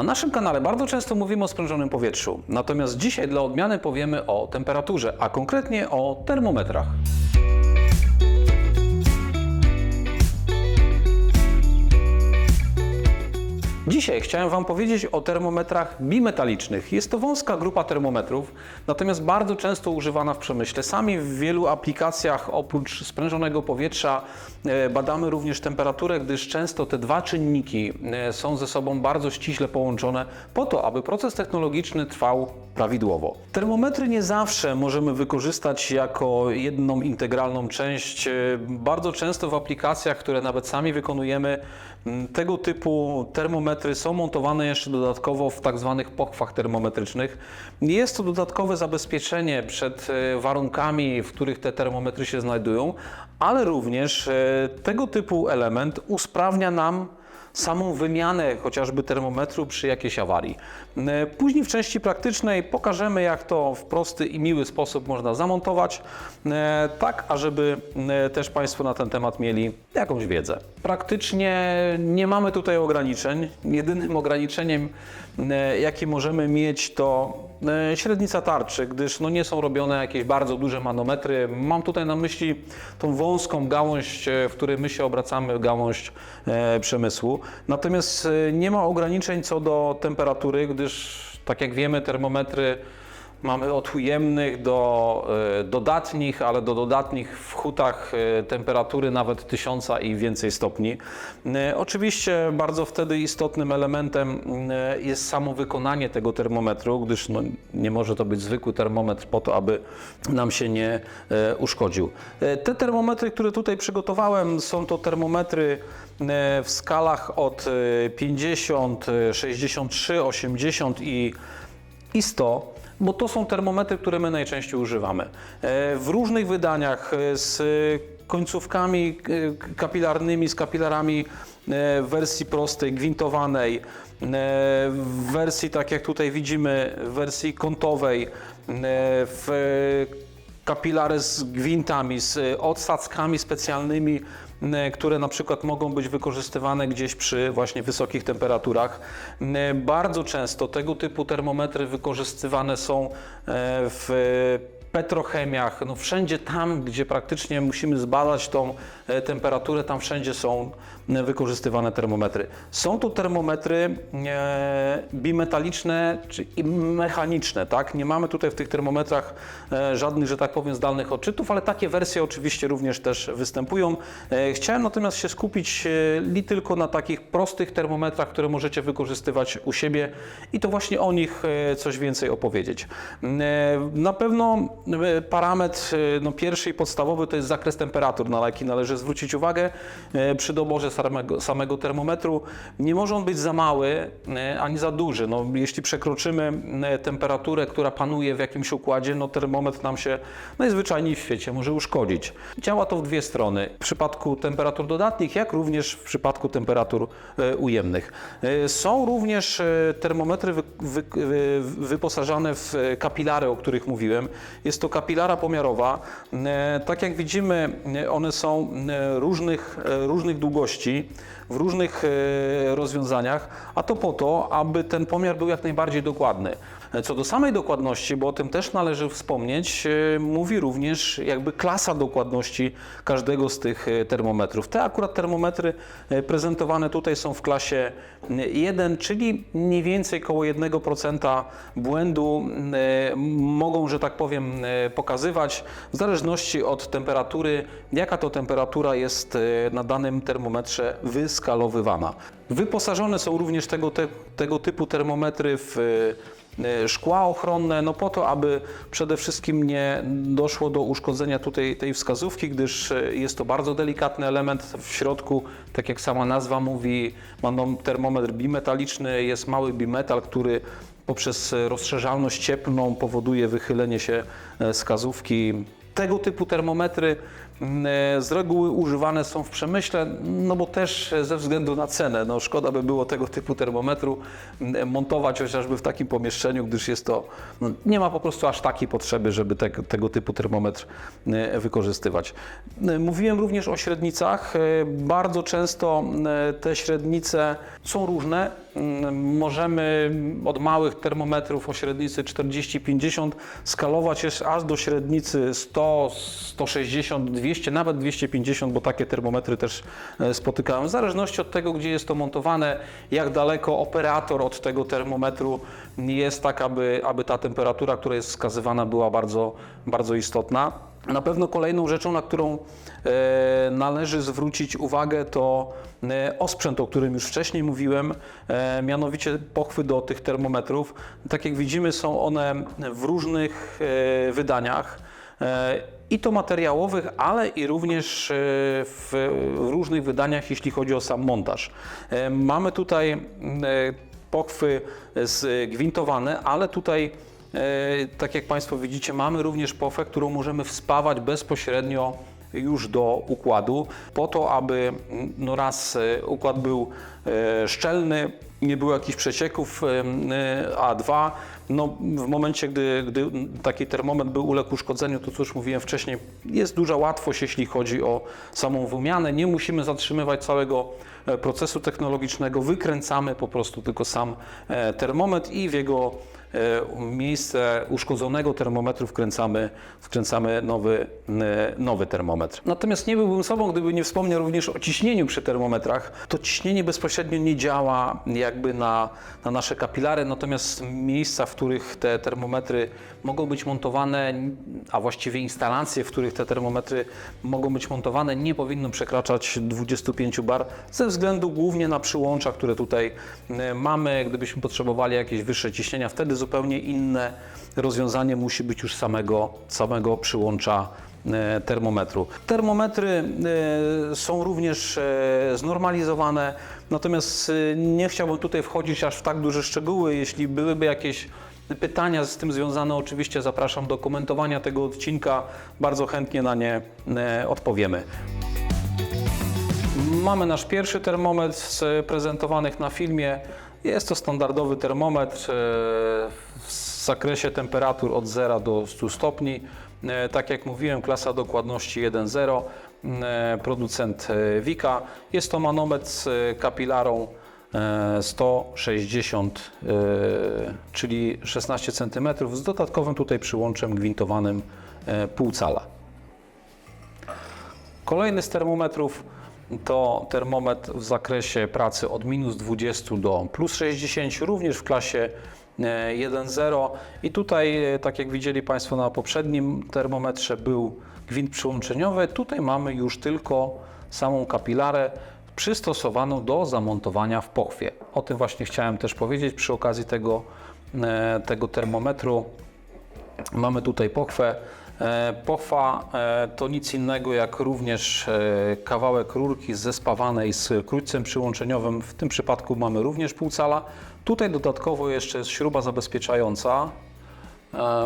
Na naszym kanale bardzo często mówimy o sprężonym powietrzu, natomiast dzisiaj dla odmiany powiemy o temperaturze, a konkretnie o termometrach. Dzisiaj chciałem Wam powiedzieć o termometrach bimetalicznych. Jest to wąska grupa termometrów, natomiast bardzo często używana w przemyśle. Sami w wielu aplikacjach oprócz sprężonego powietrza e, badamy również temperaturę, gdyż często te dwa czynniki e, są ze sobą bardzo ściśle połączone po to, aby proces technologiczny trwał prawidłowo. Termometry nie zawsze możemy wykorzystać jako jedną integralną część. E, Bardzo często w aplikacjach, które nawet sami wykonujemy, tego typu termometry są montowane jeszcze dodatkowo w tak zwanych pochwach termometrycznych. Jest to dodatkowe zabezpieczenie przed e, warunkami, w których te termometry się znajdują, ale również e, tego typu element usprawnia nam samą wymianę chociażby termometru przy jakiejś awarii. Później w części praktycznej pokażemy, jak to w prosty i miły sposób można zamontować, tak ażeby też Państwo na ten temat mieli jakąś wiedzę. Praktycznie nie mamy tutaj ograniczeń. Jedynym ograniczeniem, jakie możemy mieć, to średnica tarczy, gdyż no nie są robione jakieś bardzo duże manometry. Mam tutaj na myśli tą wąską gałąź, e, w której my się obracamy, gałąź e, przemysłu. Natomiast e, nie ma ograniczeń co do temperatury, gdyż tak jak wiemy, termometry Mamy od ujemnych do e, dodatnich, ale do dodatnich w hutach e, temperatury nawet tysiąca i więcej stopni. E, Oczywiście bardzo wtedy istotnym elementem jest samo wykonanie tego termometru, gdyż no, nie może to być zwykły termometr po to, aby nam się nie uszkodził. Te termometry, które tutaj przygotowałem, są to termometry w skalach od e, 50, e, 63, 80 i i 100, bo to są termometry, które my najczęściej używamy. E, W różnych wydaniach e, z końcówkami e, kapilarnymi, z kapilarami w wersji prostej, gwintowanej, w wersji, tak jak tutaj widzimy, w wersji kątowej, w kapilary z gwintami, z odsadzkami specjalnymi, które na przykład mogą być wykorzystywane gdzieś przy właśnie wysokich temperaturach. Bardzo często tego typu termometry wykorzystywane są e, w petrochemiach, no wszędzie tam, gdzie praktycznie musimy zbadać tą e, temperaturę, tam wszędzie są e, wykorzystywane termometry. Są to termometry e, bimetaliczne czy mechaniczne, tak? Nie mamy tutaj w tych termometrach żadnych, że tak powiem, zdalnych odczytów, ale takie wersje oczywiście również też występują. Chciałem natomiast się skupić li tylko na takich prostych termometrach, które możecie wykorzystywać u siebie i to właśnie o nich coś więcej opowiedzieć. Na pewno parametr e, no, pierwszy i podstawowy to jest zakres temperatur, na jaki należy zwrócić uwagę e, przy doborze samego, samego termometru. Nie może on być za mały e, ani za duży. No, jeśli przekroczymy e, temperaturę, która panuje w jakimś układzie, no termometr nam się najzwyczajniej w świecie może uszkodzić. Działa to w dwie strony. W przypadku temperatur dodatnich, jak również w przypadku temperatur e, ujemnych. E, Są również e, termometry wy, wy, wy, wyposażane w e, kapilary, o których mówiłem. Jest to kapilara pomiarowa. E, Tak jak widzimy, e, one są e, różnych, różnych długości, w różnych rozwiązaniach, a to po to, aby ten pomiar był jak najbardziej dokładny. Co do samej dokładności, bo o tym też należy wspomnieć, mówi również jakby klasa dokładności każdego z tych termometrów. Te akurat termometry prezentowane tutaj są w klasie 1, czyli mniej więcej około 1% błędu mogą, że tak powiem, pokazywać w zależności od temperatury, jaka to temperatura jest e, na danym termometrze wyskalowywana. Wyposażone są również tego, te, tego typu termometry w e, szkła ochronne, no po to, aby przede wszystkim nie doszło do uszkodzenia tutaj tej wskazówki, gdyż e, jest to bardzo delikatny element w środku, tak jak sama nazwa mówi, mamy termometr bimetaliczny, jest mały bimetal, który poprzez rozszerzalność cieplną powoduje wychylenie się e, wskazówki. Tego typu termometry e, z reguły używane są w przemyśle, no bo też ze względu na cenę. No szkoda by było tego typu termometru m, montować chociażby w takim pomieszczeniu, gdyż jest to, no, nie ma po prostu aż takiej potrzeby, żeby te, tego typu termometr e, wykorzystywać. E, Mówiłem również o średnicach. E, Bardzo często e, te średnice są różne. Mm, Możemy od małych termometrów o średnicy 40-50 skalować aż do średnicy 100, 160, 200, nawet 250, bo takie termometry też e, spotykałem. W zależności od tego, gdzie jest to montowane, jak daleko operator od tego termometru jest, tak aby, aby ta temperatura, która jest wskazywana, była bardzo, bardzo istotna. Na pewno kolejną rzeczą, na którą e, należy zwrócić uwagę, to e, osprzęt, o którym już wcześniej mówiłem, mianowicie pochwy do tych termometrów. Tak jak widzimy, są one w różnych wydaniach. I to materiałowych, ale i również e, w różnych wydaniach, jeśli chodzi o sam montaż. E, Mamy tutaj e, pochwy zgwintowane, ale tutaj Tak jak Państwo widzicie, mamy również pofę, którą możemy wspawać bezpośrednio już do układu, po to, aby mm, no raz e, układ był e, szczelny, nie było jakichś przecieków, e, a dwa, no w momencie, gdy, gdy taki termometr był uległ uszkodzeniu, to już mówiłem wcześniej, jest duża łatwość, jeśli chodzi o samą wymianę. Nie musimy zatrzymywać całego procesu technologicznego, wykręcamy po prostu tylko sam termometr i w jego miejsce uszkodzonego termometru wkręcamy, wkręcamy nowy, e, nowy termometr. Natomiast nie byłbym sobą, gdyby nie wspomniał również o ciśnieniu przy termometrach. To ciśnienie bezpośrednio nie działa jakby na, na nasze kapilary, natomiast miejsca, w których te termometry mogą być montowane, a właściwie instalacje, w których te termometry mogą być montowane, nie powinno przekraczać 25 bar ze względu głównie na przyłącza, które tutaj e, mamy. Gdybyśmy potrzebowali jakieś wyższe ciśnienia, wtedy zupełnie inne rozwiązanie musi być już samego, samego przyłącza e, termometru. Termometry e, są również e, znormalizowane, natomiast nie chciałbym tutaj wchodzić aż w tak duże szczegóły. Jeśli byłyby jakieś pytania z tym związane, oczywiście zapraszam do komentowania tego odcinka. Bardzo chętnie na nie odpowiemy. Mamy nasz pierwszy termometr z prezentowanych na filmie. Jest to standardowy termometr e, w zakresie temperatur od 0 do 100 stopni. E, Tak jak mówiłem, klasa dokładności 1.0, e, producent e, Wika. Jest to manometr z e, kapilarą e, 160, e, czyli 16 cm z dodatkowym tutaj przyłączem gwintowanym e, pół cala. Kolejny z termometrów to termometr w zakresie pracy od minus 20 do plus 60, również w klasie e, 1.0. I tutaj, e, tak jak widzieli Państwo na poprzednim termometrze, był gwint przyłączeniowy. Tutaj mamy już tylko samą kapilarę przystosowaną do zamontowania w pochwie. O tym właśnie chciałem też powiedzieć przy okazji tego, e, tego termometru. Mamy tutaj pochwę. E, Pochwa e, to nic innego jak również e, kawałek rurki zespawanej z krótcem przyłączeniowym. W tym przypadku mamy również pół cala. Tutaj dodatkowo jeszcze jest śruba zabezpieczająca.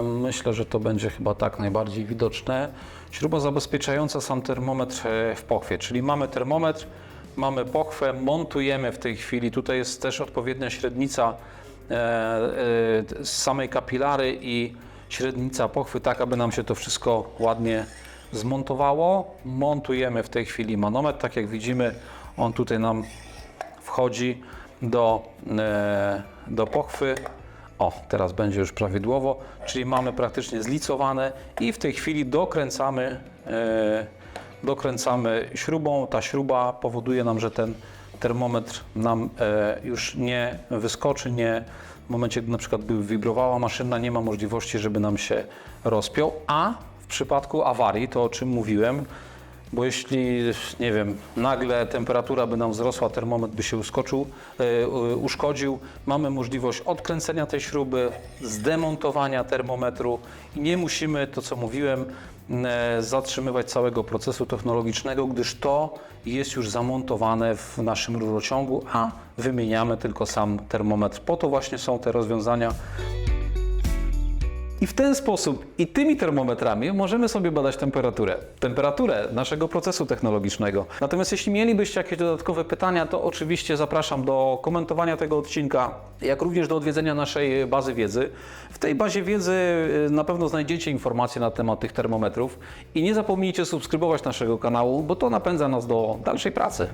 Myślę, że to będzie chyba tak najbardziej widoczne. Śruba zabezpieczająca sam termometr w pochwie, czyli mamy termometr, mamy pochwę, montujemy w tej chwili. Tutaj jest też odpowiednia średnica z samej kapilary i średnica pochwy, tak aby nam się to wszystko ładnie zmontowało. Montujemy w tej chwili manometr, tak jak widzimy, on tutaj nam wchodzi do, e, do pochwy. O, teraz będzie już prawidłowo, czyli mamy praktycznie zlicowane i w tej chwili dokręcamy, e, dokręcamy śrubą. Ta śruba powoduje nam, że ten termometr nam e, już nie wyskoczy, nie w momencie, gdy na przykład wibrowała maszyna, nie ma możliwości, żeby nam się rozpiął, a w przypadku awarii, to o czym mówiłem, bo jeśli, nie wiem, nagle temperatura by nam wzrosła, termometr by się uskoczył, e, uszkodził, mamy możliwość odkręcenia tej śruby, zdemontowania termometru i nie musimy, to co mówiłem, e, zatrzymywać całego procesu technologicznego, gdyż to jest już zamontowane w naszym rurociągu, a wymieniamy tylko sam termometr. Po to właśnie są te rozwiązania I w ten sposób i tymi termometrami możemy sobie badać temperaturę. Temperaturę naszego procesu technologicznego. Natomiast jeśli mielibyście jakieś dodatkowe pytania, to oczywiście zapraszam do komentowania tego odcinka, jak również do odwiedzenia naszej bazy wiedzy. W tej bazie wiedzy y, na pewno znajdziecie informacje na temat tych termometrów i nie zapomnijcie subskrybować naszego kanału, bo to napędza nas do dalszej pracy.